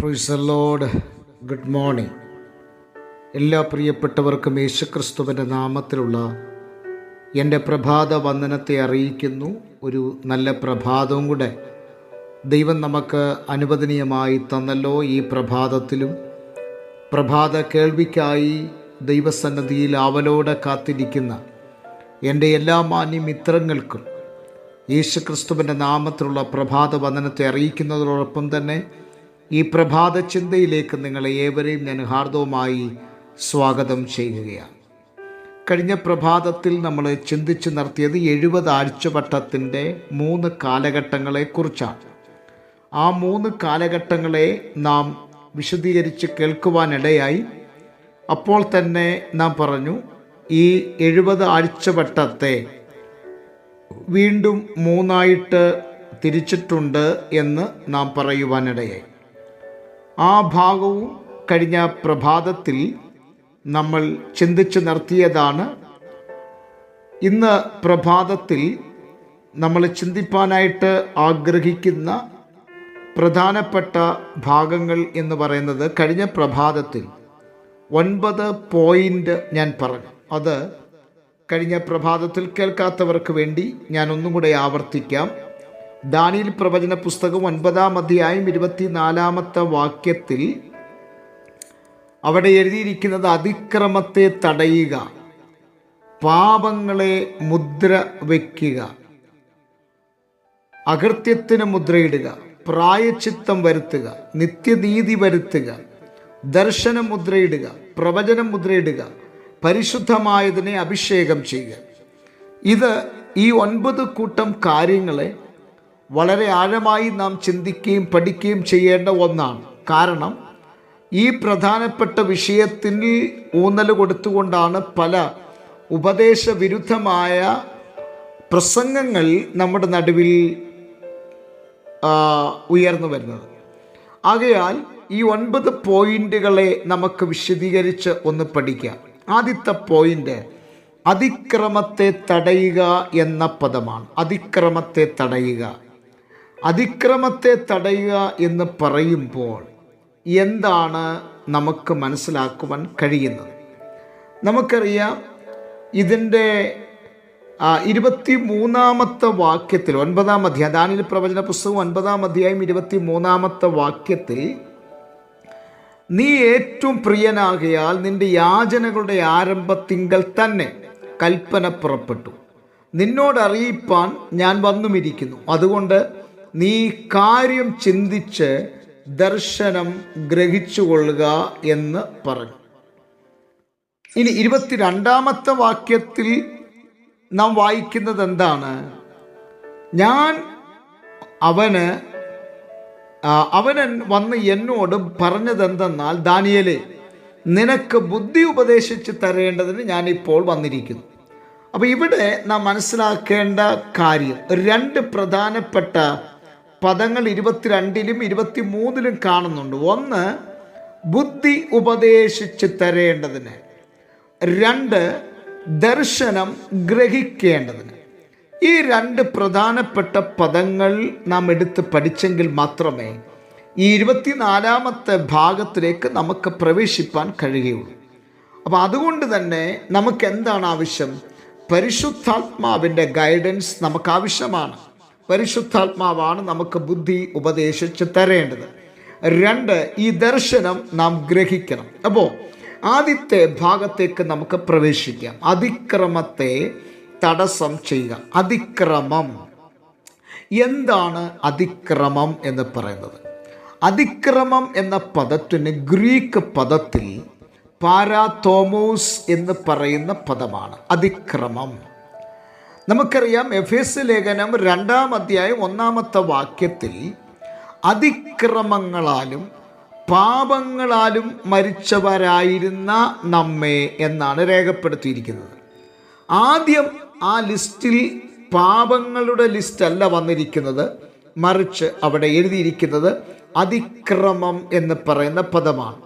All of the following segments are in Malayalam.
പ്രൊയ്സ് ലോഡ് ഗുഡ് മോർണിംഗ് എല്ലാ പ്രിയപ്പെട്ടവർക്കും യേശുക്രിസ്തുവിന്റെ നാമത്തിലുള്ള എന്റെ പ്രഭാത വന്ദനത്തെ അറിയിക്കുന്നു. ഒരു നല്ല പ്രഭാതവും കൂടെ ദൈവം നമുക്ക് അനുവദനീയമായി തന്നല്ലോ ഈ പ്രഭാതത്തിലും. പ്രഭാത കേൾവിക്കായി ദൈവസന്നദ്ധിയിൽ ആവലോടെ കാത്തിരിക്കുന്ന എന്റെ എല്ലാ മാന്യമിത്രങ്ങൾക്കും യേശുക്രിസ്തുവിന്റെ നാമത്തിലുള്ള പ്രഭാത വന്ദനത്തെ അറിയിക്കുന്നതോടൊപ്പം തന്നെ ഈ പ്രഭാത ചിന്തയിലേക്ക് നിങ്ങളെ ഏവരെയും ഞാൻ ഹാർദവുമായി സ്വാഗതം ചെയ്യുകയാണ്. കഴിഞ്ഞ പ്രഭാതത്തിൽ നമ്മൾ ചിന്തിച്ച് നടത്തിയത് എഴുപത് ആഴ്ചവട്ടത്തിന്റെ മൂന്ന് കാലഘട്ടങ്ങളെക്കുറിച്ചാണ്. ആ മൂന്ന് കാലഘട്ടങ്ങളെ നാം വിശദീകരിച്ച് കേൾക്കുവാനിടയായി അപ്പോൾ തന്നെ നാം പറഞ്ഞു ഈ എഴുപത് ആഴ്ചവട്ടത്തെ വീണ്ടും മൂന്നായിട്ട് തിരിച്ചിട്ടുണ്ട് എന്ന് നാം പറയുവാനിടയായി. ആ ഭാഗവും കഴിഞ്ഞ പ്രഭാതത്തിൽ നമ്മൾ ചിന്തിച്ച് നിർത്തിയതാണ്. ഇന്ന് പ്രഭാതത്തിൽ നമ്മൾ ചിന്തിപ്പാനായിട്ട് ആഗ്രഹിക്കുന്ന പ്രധാനപ്പെട്ട ഭാഗങ്ങൾ എന്ന് പറയുന്നത് കഴിഞ്ഞ പ്രഭാതത്തിൽ ഒൻപത് പോയിന്റ് ഞാൻ പറഞ്ഞു. അത് കഴിഞ്ഞ പ്രഭാതത്തിൽ കേൾക്കാത്തവർക്ക് വേണ്ടി ഞാൻ ഒന്നും കൂടെ ആവർത്തിക്കാം. ദാനിയിൽ പ്രവചന പുസ്തകം ഒൻപതാം അധ്യായം ഇരുപത്തിനാലാമത്തെ വാക്യത്തിൽ അവിടെ എഴുതിയിരിക്കുന്നത് അതിക്രമത്തെ തടയുക പാപങ്ങളെ മുദ്ര വയ്ക്കുക അകൃത്യത്തിന് മുദ്രയിടുക പ്രായച്ചിത്തം വരുത്തുക നിത്യനീതി വരുത്തുക ദർശനം മുദ്രയിടുക പ്രവചനം മുദ്രയിടുക പരിശുദ്ധമായതിനെ അഭിഷേകം ചെയ്യുക. ഇത് ഈ ഒൻപത് കൂട്ടം കാര്യങ്ങളെ വളരെ ആഴമായി നാം ചിന്തിക്കുകയും പഠിക്കുകയും ചെയ്യേണ്ട ഒന്നാണ്. കാരണം ഈ പ്രധാനപ്പെട്ട വിഷയത്തിൽ ഊന്നൽ കൊടുത്തുകൊണ്ടാണ് പല ഉപദേശ വിരുദ്ധമായ പ്രസംഗങ്ങൾ നമ്മുടെ നടുവിൽ ഉയർന്നു വരുന്നത്. ആകയാൽ ഈ ഒൻപത് പോയിന്റുകളെ നമുക്ക് വിശദീകരിച്ച് ഒന്ന് പഠിക്കാം. ആദ്യത്തെ പോയിന്റ് അതിക്രമത്തെ തടയുക എന്ന പദമാണ്. അതിക്രമത്തെ തടയുക. അതിക്രമത്തെ തടയുക എന്ന് പറയുമ്പോൾ എന്താണ് നമുക്ക് മനസ്സിലാക്കുവാൻ കഴിയുന്നത്? നമുക്കറിയാം ഇതിന്റെ ഇരുപത്തി മൂന്നാമത്തെ വാക്യത്തിൽ ഒൻപതാം അധ്യായം ദാനിൽ പ്രവചന പുസ്തകം ഒൻപതാം അധ്യായം ഇരുപത്തി മൂന്നാമത്തെ വാക്യത്തിൽ നീ ഏറ്റവും പ്രിയനാകയാൽ നിന്റെ യാചനകളുടെ ആരംഭത്തിങ്കൽ തന്നെ കൽപ്പന പുറപ്പെട്ടു. നിന്നോട് അറിയിപ്പാൻ ഞാൻ വന്നുമിരിക്കുന്നു. അതുകൊണ്ട് നീ കാര്യം ചിന്തിച്ച് ദർശനം ഗ്രഹിച്ചുകൊള്ളുക എന്ന് പറഞ്ഞു. ഇനി ഇരുപത്തിരണ്ടാമത്തെ വാക്യത്തിൽ നാം വായിക്കുന്നത് എന്താണ്? ഞാൻ അവന് അവനൻ വന്ന് എന്നോട് പറഞ്ഞതെന്തെന്നാൽ ദാനിയലെ നിനക്ക് ബുദ്ധി ഉപദേശിച്ച് തരേണ്ടതിന് ഞാനിപ്പോൾ വന്നിരിക്കുന്നു. അപ്പോൾ ഇവിടെ നാം മനസ്സിലാക്കേണ്ട കാര്യം രണ്ട് പ്രധാനപ്പെട്ട പദങ്ങൾ ഇരുപത്തിരണ്ടിലും ഇരുപത്തി മൂന്നിലും കാണുന്നുണ്ട്. ഒന്ന് ബുദ്ധി ഉപദേശിച്ച് തരേണ്ടതിന്. രണ്ട് ദർശനം ഗ്രഹിക്കേണ്ടതിന്. ഈ രണ്ട് പ്രധാനപ്പെട്ട പദങ്ങൾ നാം എടുത്ത് പഠിച്ചെങ്കിൽ മാത്രമേ ഈ ഇരുപത്തിനാലാമത്തെ ഭാഗത്തിലേക്ക് നമുക്ക് പ്രവേശിപ്പാൻ കഴിയുകയുള്ളൂ. അപ്പോൾ അതുകൊണ്ട് തന്നെ നമുക്ക് എന്താണ് ആവശ്യം? പരിശുദ്ധാത്മാവിന്റെ ഗൈഡൻസ് നമുക്ക് ആവശ്യമാണ്. പരിശുദ്ധാത്മാവാണ് നമുക്ക് ബുദ്ധി ഉപദേശിച്ച് തരേണ്ടത്. രണ്ട് ഈ ദർശനം നാം ഗ്രഹിക്കണം. അപ്പോൾ ആദ്യത്തെ ഭാഗത്തേക്ക് നമുക്ക് പ്രവേശിക്കാം. അതിക്രമത്തെ തടസ്സം ചെയ്യുക. അതിക്രമം. എന്താണ് അതിക്രമം എന്ന് പറയുന്നത്? അതിക്രമം എന്ന പദത്തിന് ഗ്രീക്ക് പദത്തിൽ പാരാതോമോസ് എന്ന് പറയുന്ന പദമാണ്. അതിക്രമം. നമുക്കറിയാം എഫ് എസ് ലേഖനം രണ്ടാം അധ്യായം ഒന്നാമത്തെ വാക്യത്തിൽ അതിക്രമങ്ങളാലും പാപങ്ങളാലും മരിച്ചവരായിരുന്ന നമ്മെ എന്നാണ് രേഖപ്പെടുത്തിയിരിക്കുന്നത്. ആദ്യം ആ ലിസ്റ്റിൽ പാപങ്ങളുടെ ലിസ്റ്റല്ല വന്നിരിക്കുന്നത്. മറിച്ച് അവിടെ എഴുതിയിരിക്കുന്നത് അതിക്രമം എന്ന് പറയുന്ന പദമാണ്.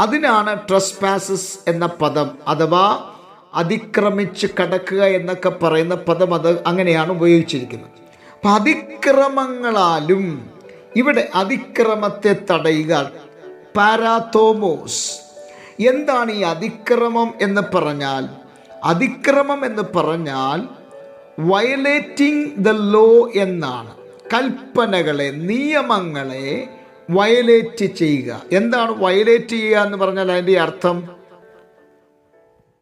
അതിനാണ് ട്രസ്പാസസ് എന്ന പദം അഥവാ അതിക്രമിച്ച് കടക്കുക എന്നൊക്കെ പറയുന്ന പദം അത് അങ്ങനെയാണ് ഉപയോഗിച്ചിരിക്കുന്നത്. അപ്പം അതിക്രമങ്ങളാലും ഇവിടെ അതിക്രമത്തെ തടയുക പാരാത്തോമോസ് എന്താണ് ഈ അതിക്രമം എന്ന് പറഞ്ഞാൽ? അതിക്രമം എന്ന് പറഞ്ഞാൽ വയലേറ്റിംഗ് ദ ലോ എന്നാണ്. കൽപ്പനകളെ നിയമങ്ങളെ വയലേറ്റ് ചെയ്യുക. എന്താണ് വയലേറ്റ് ചെയ്യുക എന്ന് പറഞ്ഞാൽ അതിന്റെ അർത്ഥം?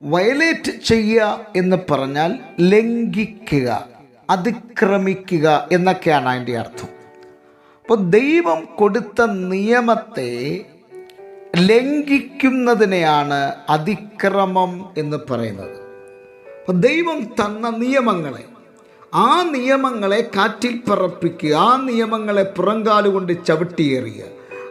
വയലേറ്റ് ചെയ്യുക എന്ന് പറഞ്ഞാൽ ലംഘിക്കുക അതിക്രമിക്കുക എന്നൊക്കെയാണ് അതിന്റെ അർത്ഥം. അപ്പോൾ ദൈവം കൊടുത്ത നിയമത്തെ ലംഘിക്കുന്നതിനെയാണ് അതിക്രമം എന്ന് പറയുന്നത്. അപ്പോൾ ദൈവം തന്ന നിയമങ്ങളെ ആ നിയമങ്ങളെ കാറ്റിൽ പറപ്പിക്കുക ആ നിയമങ്ങളെ പുറങ്കാലുകൊണ്ട് ചവിട്ടിയേറിയുക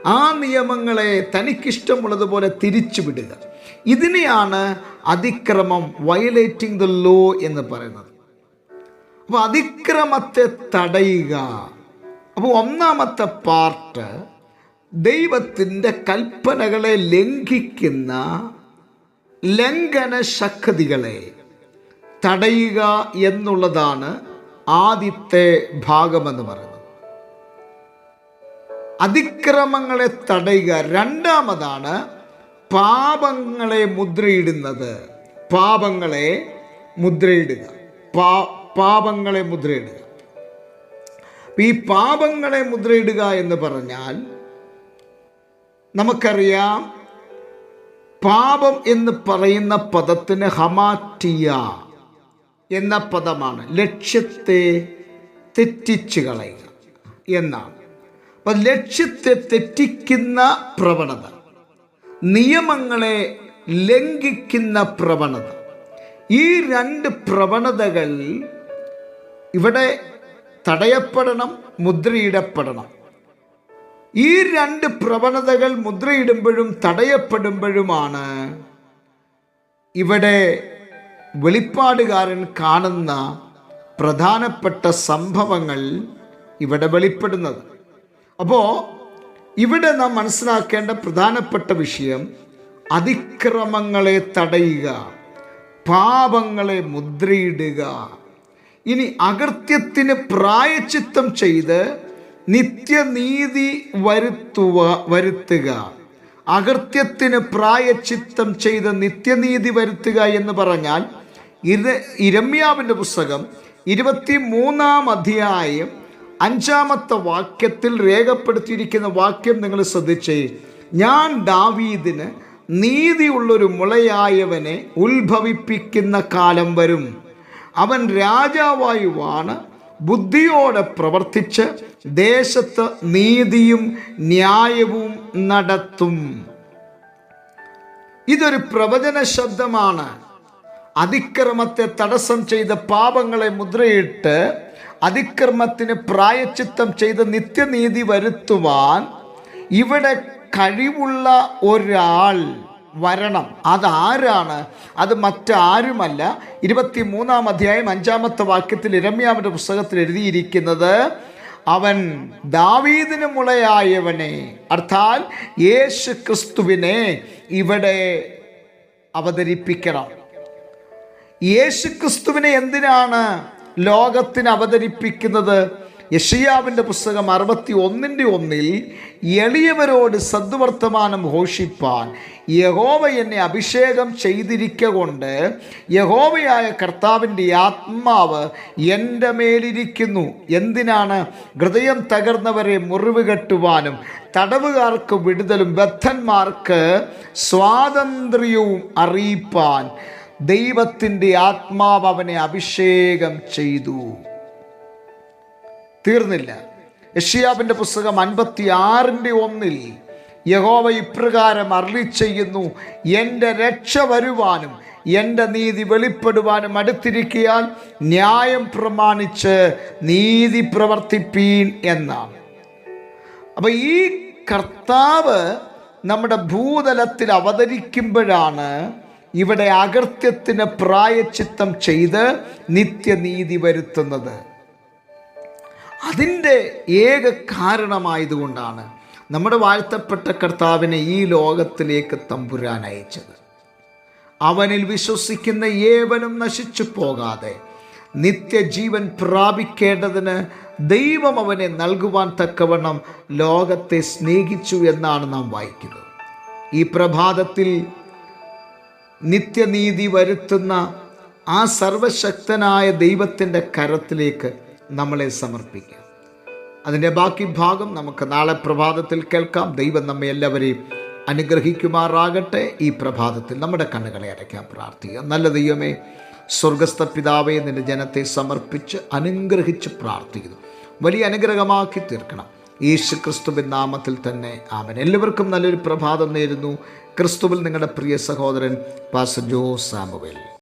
ആ നിയമങ്ങളെ തനിക്കിഷ്ടമുള്ളതുപോലെ തിരിച്ചുവിടുക. ഇതിനെയാണ് അതിക്രമം വയലേറ്റിംഗ് ദ ലോ എന്ന് പറയുന്നത്. അപ്പോൾ അതിക്രമത്തെ തടയുക. അപ്പോൾ ഒന്നാമത്തെ പാർട്ട് ദൈവത്തിന്റെ കൽപ്പനകളെ ലംഘിക്കുന്ന ലംഘന ശക്തികളെ തടയുക എന്നുള്ളതാണ് ആദ്യത്തെ ഭാഗമെന്ന് പറയുന്നത്. അതിക്രമങ്ങളെ തടയുക. രണ്ടാമതാണ് പാപങ്ങളെ മുദ്രയിടുന്നത്. പാപങ്ങളെ മുദ്രയിടുക. പാപങ്ങളെ മുദ്രയിടുക. ഈ പാപങ്ങളെ മുദ്രയിടുക എന്ന് പറഞ്ഞാൽ നമുക്കറിയാം പാപം എന്ന് പറയുന്ന പദത്തിന് ഹമാറ്റിയ എന്ന പദമാണ്. ലക്ഷ്യത്തെ തെറ്റിച്ചു കളയുക എന്നാണ്. അപ്പം ലക്ഷ്യത്തെ തെറ്റിക്കുന്ന പ്രവണത. നിയമങ്ങളെ ലംഘിക്കുന്ന പ്രവണത. ഈ രണ്ട് പ്രവണതകൾ ഇവിടെ തടയപ്പെടണം മുദ്രയിടപ്പെടണം. ഈ രണ്ട് പ്രവണതകൾ മുദ്രയിടുമ്പോഴും തടയപ്പെടുമ്പോഴുമാണ് ഇവിടെ വെളിപ്പാടുകാരൻ കാണുന്ന പ്രധാനപ്പെട്ട സംഭവങ്ങൾ ഇവിടെ വെളിപ്പെടുന്നത്. അപ്പോൾ ഇവിടെ നാം മനസ്സിലാക്കേണ്ട പ്രധാനപ്പെട്ട വിഷയം അതിക്രമങ്ങളെ തടയുക പാപങ്ങളെ മുദ്രയിടുക. ഇനി അകൃത്യത്തിന് പ്രായച്ചിത്തം ചെയ്ത് നിത്യനീതി വരുത്തുക വരുത്തുക. അകൃത്യത്തിന് പ്രായച്ചിത്തം ചെയ്ത് നിത്യനീതി വരുത്തുക എന്ന് പറഞ്ഞാൽ ഇത് ഇരമ്യാവിന്റെ പുസ്തകം ഇരുപത്തി മൂന്നാം അധ്യായം അഞ്ചാമത്തെ വാക്യത്തിൽ രേഖപ്പെടുത്തിയിരിക്കുന്ന വാക്യം നിങ്ങൾ ശ്രദ്ധിച്ചേ. ഞാൻ ദാവീദിന് നീതിയുള്ളൊരു മുളയായവനെ ഉത്ഭവിപ്പിക്കുന്ന കാലം വരും. അവൻ രാജാവായുവാണ് ബുദ്ധിയോടെ പ്രവർത്തിച്ച് ദേശത്ത് നീതിയും ന്യായവും നടത്തും. ഇതൊരു പ്രവചന ശബ്ദമാണ്. അതിക്രമത്തെ തടസ്സം ചെയ്ത പാപങ്ങളെ മുദ്രയിട്ട് അതിക്രമത്തിന് പ്രായച്ചിത്തം ചെയ്ത് നിത്യനീതി വരുത്തുവാൻ ഇവിടെ കഴിവുള്ള ഒരാൾ വരണം. അതാരാണ്? അത് മറ്റാരുമല്ല. ഇരുപത്തി മൂന്നാം അധ്യായം അഞ്ചാമത്തെ വാക്യത്തിൽ ഇരമ്യാവിന്റെ പുസ്തകത്തിൽ എഴുതിയിരിക്കുന്നത് അവൻ ദാവീദിന് മുളയായവനെ. അർത്ഥാൽ യേശു ക്രിസ്തുവിനെ ഇവിടെ അവതരിപ്പിക്കണം. യേശു ക്രിസ്തുവിനെ എന്തിനാണ് ലോകത്തിന് അവതരിപ്പിക്കുന്നത് യഷിയാവിന്റെ പുസ്തകം അറുപത്തി ഒന്നിന്റെ ഒന്നിൽ എളിയവരോട് സദ്വർത്തമാനം ഘോഷിപ്പാൻ യഹോവ എന്നെ അഭിഷേകം ചെയ്തിരിക്ക കൊണ്ട് യഹോവയായ കർത്താവിന്റെ ആത്മാവ് എന്റെ മേലിരിക്കുന്നു. എന്തിനാണ്? ഹൃദയം തകർന്നവരെ മുറിവ് കെട്ടുവാനും തടവുകാർക്ക് വിടുതലും ബദ്ധന്മാർക്ക് സ്വാതന്ത്ര്യവും അറിയിപ്പാൻ ദൈവത്തിന്റെ ആത്മാവ് അവനെ അഭിഷേകം ചെയ്തു. തീർന്നില്ല. യഷിയാബിന്റെ പുസ്തകം അൻപത്തി ആറിന്റെ ഒന്നിൽ യഹോവ ഇപ്രകാരം അർളി ചെയ്യുന്നു എന്റെ രക്ഷ വരുവാനും എന്റെ നീതി വെളിപ്പെടുവാനും അടുത്തിരിക്കിയാൽ ന്യായം പ്രമാണിച്ച് നീതി പ്രവർത്തിപ്പീൻ എന്നാണ്. അപ്പം ഈ കർത്താവ് നമ്മുടെ ഭൂതലത്തിൽ അവതരിക്കുമ്പോഴാണ് ഇവിടെ അകൃത്യത്തിന് പ്രായച്ചിത്തം ചെയ്ത് നിത്യനീതി വരുത്തുന്നത്. അതിന്റെ ഏക കാരണമായതുകൊണ്ടാണ് നമ്മുടെ വാഴ്ത്തപ്പെട്ട കർത്താവിനെ ഈ ലോകത്തിലേക്ക് തമ്പുരാൻ അയച്ചത്. അവനിൽ വിശ്വസിക്കുന്ന ഏവനും നശിച്ചു പോകാതെ നിത്യജീവൻ പ്രാപിക്കേണ്ടതിന് ദൈവം അവനെ നൽകുവാൻ തക്കവണ്ണം ലോകത്തെ സ്നേഹിച്ചു എന്നാണ് നാം വായിക്കുന്നത്. ഈ പ്രഭാതത്തിൽ നിത്യനീതി വരുത്തുന്ന ആ സർവശക്തനായ ദൈവത്തിന്റെ കരത്തിലേക്ക് നമ്മളെ സമർപ്പിക്കാം. അതിന്റെ ബാക്കി ഭാഗം നമുക്ക് നാളെ പ്രഭാതത്തിൽ കേൾക്കാം. ദൈവം നമ്മെ എല്ലാവരെയും അനുഗ്രഹിക്കുമാറാകട്ടെ. ഈ പ്രഭാതത്തിൽ നമ്മുടെ കണ്ണുകളെ അടയ്ക്കാൻ പ്രാർത്ഥിക്കുക നല്ല ദൈവമേ സ്വർഗസ്ഥ പിതാവെ നിന്റെ ജനത്തെ സമർപ്പിച്ച് അനുഗ്രഹിച്ച് പ്രാർത്ഥിക്കുന്നു. വലിയ അനുഗ്രഹമാക്കി തീർക്കണം. യേശു ക്രിസ്തുവിൻ നാമത്തിൽ തന്നെ. ആമൻ. എല്ലാവർക്കും നല്ലൊരു പ്രഭാതം നേരുന്നു. ക്രിസ്തുവിൽ നിങ്ങളുടെ പ്രിയ സഹോദരൻ പാസ്റ്റർ ജോ സാമുവേൽ.